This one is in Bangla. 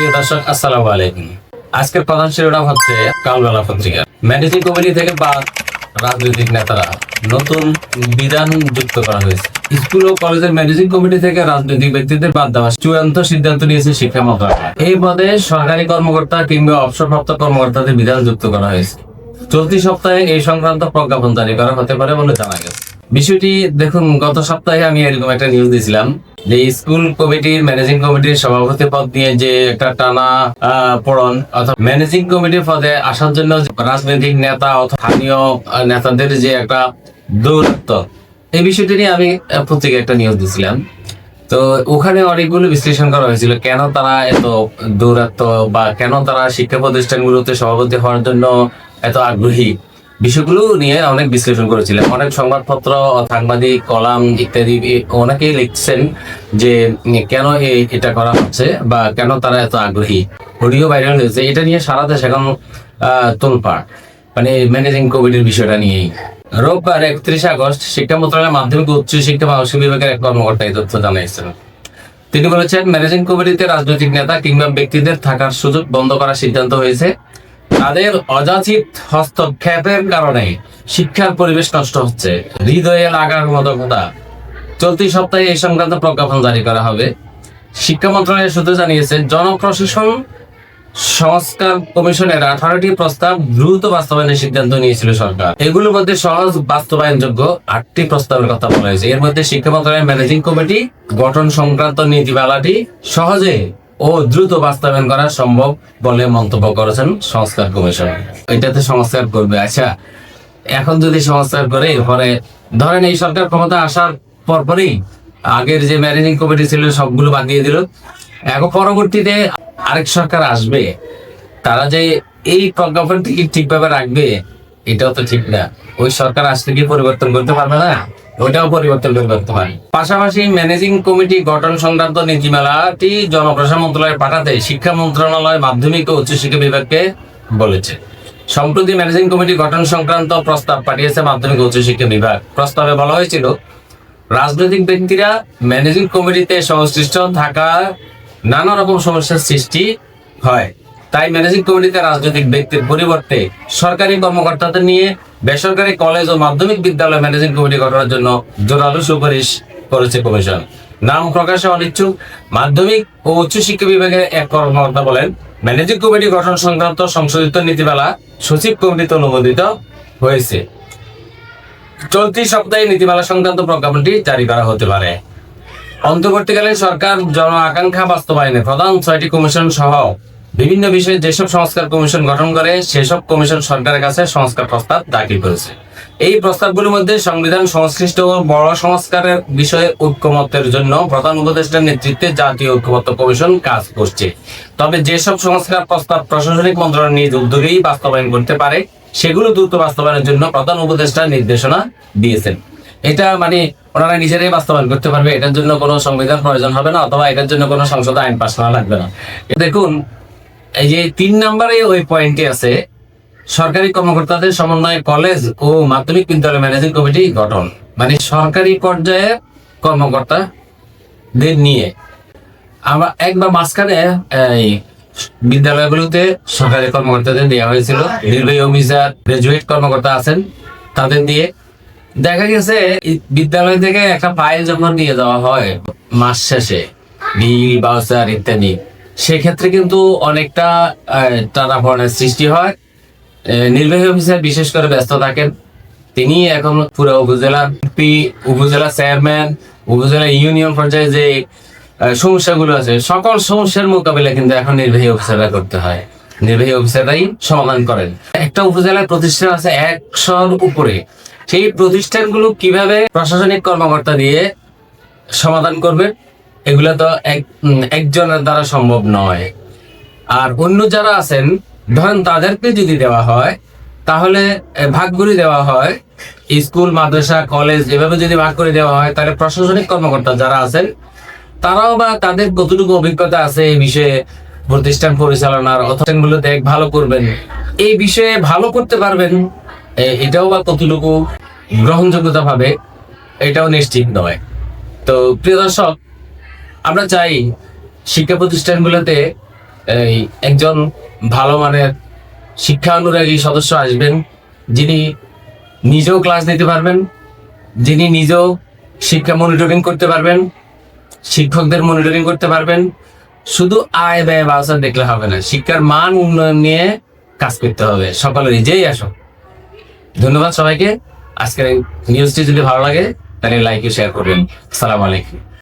প্রিয় দর্শক, আসসালামু আলাইকুম। আজকের প্রধান শিরোনাম হচ্ছে কালবেলা পত্রিকা। ম্যানেজিং কমিটি থেকে বাদ রাজনৈতিক নেতারা নতুন বিধান যুক্ত করা হয়েছে। স্কুল ও কলেজের ম্যানেজিং কমিটি থেকে রাজনৈতিক ব্যক্তিদের বাদ দেওয়া চূড়ান্ত সিদ্ধান্ত নিয়েছে শিক্ষা মন্ত্রণালয়। এই পদে সরকারি কর্মকর্তা কিংবা অবসরপ্রাপ্ত কর্মকর্তাদের বিধান যুক্ত করা হয়েছে। চলতি সপ্তাহে এই সংক্রান্ত প্রজ্ঞাপন জারি করা হতে পারে বলে জানা গেছে। বিষয়টি দেখুন, গত সপ্তাহে আমি এরকম একটা নিউজ দিয়েছিলাম যে স্কুল কমিটির ম্যানেজিং কমিটির সভাপতি পদ নিয়ে যে একটা টানা পড়ন অথবা ম্যানেজিং কমিটির পদে আসার জন্য রাজনৈতিক নেতা অথবা স্থানীয় নেতাদের যে একটা দৌরত্ব এই বিষয়টি নিয়ে আমি পত্রিকায় একটা নিউজ দিয়েছিলাম। তো ওখানে অনেকগুলো বিশ্লেষণ করা হয়েছিল, কেন তারা এত দৌরাত্ম বা কেন তারা শিক্ষা প্রতিষ্ঠানগুলোতে সভাপতি হওয়ার জন্য এত আগ্রহী? বিষয়গুলো নিয়ে অনেক বিশ্লেষণ করেছিলাম অনেক সংবাদপত্র, সাংবাদিক, কলাম ইত্যাদি অনেকেই লিখছেন যে কেন এটা করা হচ্ছে বা কেন তারা এত আগ্রহী। অডিও ভাইরাল হয়েছে। এটা নিয়ে সারা দেশ এখন তোলপাড়। মানে ম্যানেজিং কমিটির বিষয়টা নিয়েই। রোববার একত্রিশে আগস্ট শিক্ষা মন্ত্রণালয়ের মাধ্যমিক উচ্চ শিক্ষা মানসিক বিভাগের এক কর্মকর্তা এই তথ্য জানিয়েছেন। তিনি বলেছেন ম্যানেজিং কমিটিতে রাজনৈতিক নেতা কিংবা ব্যক্তিদের থাকার সুযোগ বন্ধ করার সিদ্ধান্ত হয়েছে। তাদের অযাচিত হস্তক্ষেপের কারণে শিক্ষার পরিবেশ নষ্ট হচ্ছে। হৃদয়ে লাগার মতো কথা। চলতি সপ্তাহে এই সংক্রান্ত প্রজ্ঞাপন জারি করা হবে। শিক্ষা মন্ত্রণালয়ের সূত্রে জানিয়েছে, জনপ্রশাসন সংস্কার কমিশনের আঠারোটি প্রস্তাব দ্রুত বাস্তবায়নের সিদ্ধান্ত নিয়েছিল সরকার। এগুলোর মধ্যে সহজ, বাস্তবায়নযোগ্য আটটি প্রস্তাবের কথা বলা হয়েছে। এর মধ্যে শিক্ষা মন্ত্রণালয়ের ম্যানেজিং কমিটি, গঠন সংক্রান্ত নীতিমালাটি সহজে ও দ্রুত বাস্তবায়ন করা সম্ভব বলে মন্তব্য করেছেন সংস্কার কমিশন। এটাতে সংস্কার করবে। আচ্ছা এখন যদি সংস্কার করে, এরপরে ধরেন এই সরকার ক্ষমতা আসার পরপরই আগের যে ম্যানেজিং কমিটি ছিল, সবগুলো বাদ দিয়ে দিল। এখন পরবর্তীতে আরেক সরকার আসবে, তারা যে এই প্রজ্ঞাপনটি ঠিকভাবে রাখবে এটাও তো ঠিক না। ওই সরকার আসলে কি পরিবর্তন করতে পারবে না? ওটাও পরিবর্তন করে করতে হয় পাশাপাশি ম্যানেজিং কমিটি গঠন সংক্রান্ত নীতিমালাটি জনপ্রশাসন মন্ত্রণালয়ে পাঠাতে শিক্ষা মন্ত্রণালয়, মাধ্যমিক ও উচ্চশিক্ষা বিভাগকে বলেছে। সম্প্রতি ম্যানেজিং কমিটি গঠন সংক্রান্ত প্রস্তাব পাঠিয়েছে মাধ্যমিক উচ্চশিক্ষা বিভাগ। প্রস্তাবে বলা হয়েছিল, রাজনৈতিক ব্যক্তিরা ম্যানেজিং কমিটিতে সংশ্লিষ্ট থাকা নানা রকম সমস্যার সৃষ্টি হয়। তাই ম্যানেজিং কমিটিতে রাজনৈতিক ব্যক্তির পরিবর্তে সরকারি কর্মকর্তাদের নিয়ে বেসরকারি কলেজ ও মাধ্যমিক বিদ্যালয় ম্যানেজিং কমিটি গঠনের জন্য জোরালো সুপারিশ করেছে কমিশন। নাম প্রকাশে অনিচ্ছুক। মাধ্যমিক ও উচ্চশিক্ষা বিভাগের এক কর্মকর্তা বলেন, ম্যানেজিং কমিটি গঠন সংক্রান্ত সংশোধিত নীতিমালা সচিব কমিটিতে অনুমোদিত হয়েছে। চলতি সপ্তাহে নীতিমালা সংক্রান্ত প্রজ্ঞাপনটি জারি করা হতে পারে। অন্তর্বর্তীকালীন সরকার জন আকাঙ্ক্ষা বাস্তবায়নে প্রধান ছয়টি কমিশন সহ বিভিন্ন বিষয়ে যেসব সংস্কার কমিশন গঠন করে, সেসব কমিশন সরকারের কাছে সংস্কার প্রস্তাব দাখিল করেছে। এই প্রস্তাবগুলোর মধ্যে সংবিধান সংশ্লিষ্ট বড় সংস্কারের বিষয়ে ঐক্যমত্যের জন্য প্রধান উপদেষ্টার নেতৃত্বে জাতীয় ঐক্যমত্য কমিশন কাজ করছে। তবে যেসব সংস্কার প্রস্তাব প্রশাসনিক মন্ত্রণালয় নিজ উদ্যোগেই বাস্তবায়ন করতে পারে, সেগুলো দ্রুত বাস্তবায়নের জন্য প্রধান উপদেষ্টা নির্দেশনা দিয়েছেন। এটা মানে ওনারা নিজেরাই বাস্তবায়ন করতে পারবে, এটার জন্য কোনো সংবিধান প্রয়োজন হবে না, অথবা এটার জন্য কোনো সংসদ আইন পাশ করা লাগবে না। দেখুন এই যে তিন নম্বরে ওই পয়েন্টে আছে, সরকারি কর্মকর্তাদের সমন্বয়ে কলেজ ও মাধ্যমিক বিদ্যালয় ম্যানেজিং কমিটি গঠন। মানে সরকারি পর্যায়ে কর্মকর্তাদের নিয়ে। আমরা একবার মাঝখানে, এই বিদ্যালয়গুলোতে সরকারি কর্মকর্তাদের দেওয়া হয়েছিল। নির্বাহী অফিসার গ্রাজুয়েট কর্মকর্তা আছেন তাদের দিয়ে। দেখা গেছে বিদ্যালয় থেকে একটা ফাইল যখন নিয়ে যাওয়া হয় মাস শেষে বিল বাউচার ইত্যাদি। সেক্ষেত্রে কিন্তু অনেকটা টানাপড়নের সৃষ্টি হয়। নির্বাহী অফিসার বিশেষ করে ব্যস্ত থাকেন। তিনি এখন পুরো উপজেলা পি উপজেলা চেয়ারম্যান, উপজেলা ইউনিয়ন পর্যায়ে যে সমস্যাগুলো আছে, সকল সমস্যার মোকাবিলা কিন্তু এখন নির্বাহী অফিসাররা করতে হয়। নির্বাহী অফিসাররাই সমাধান করেন। একটা উপজেলার প্রতিষ্ঠান আছে একশোর উপরে। সেই প্রতিষ্ঠানগুলো কীভাবে প্রশাসনিক কর্মকর্তা দিয়ে সমাধান করবে? এগুলো তো এক একজনের দ্বারা সম্ভব নয়। আর অন্য যারা আছেন, ধরেন তাদেরকে যদি দেওয়া হয়, তাহলে ভাগ করে দেওয়া হয়। স্কুল, মাদ্রাসা, কলেজ, এভাবে যদি ভাগ করে দেওয়া হয়, তাহলে প্রশাসনিক কর্মকর্তা যারা আছেন, তারাও বা তাদের কতটুকু অভিজ্ঞতা আছে এই বিষয়ে প্রতিষ্ঠান পরিচালনার অথবা দেখ ভালো করবেন। এই বিষয়ে ভালো করতে পারবেন এটাও বা কতটুকু গ্রহণযোগ্যতা পাবে, এটাও নিশ্চিত নয়। তো, প্রিয় দর্শক আমরা চাই শিক্ষা প্রতিষ্ঠানগুলোতে এই একজন ভালো মানের শিক্ষা অনুরাগী সদস্য আসবেন, যিনি নিজেও ক্লাস নিতে পারবেন, যিনি নিজেও শিক্ষা মনিটরিং করতে পারবেন, শিক্ষকদের মনিটরিং করতে পারবেন। শুধু আয় ব্যয় বাউসার দেখলে হবে না, শিক্ষার মান উন্নয়ন নিয়ে কাজ করতে হবে। সকলে নিজেই আসো। ধন্যবাদ সবাইকে। আজকের নিউজটি যদি ভালো লাগে, তাহলে লাইক শেয়ার করবেন। সালাম আলাইকুম।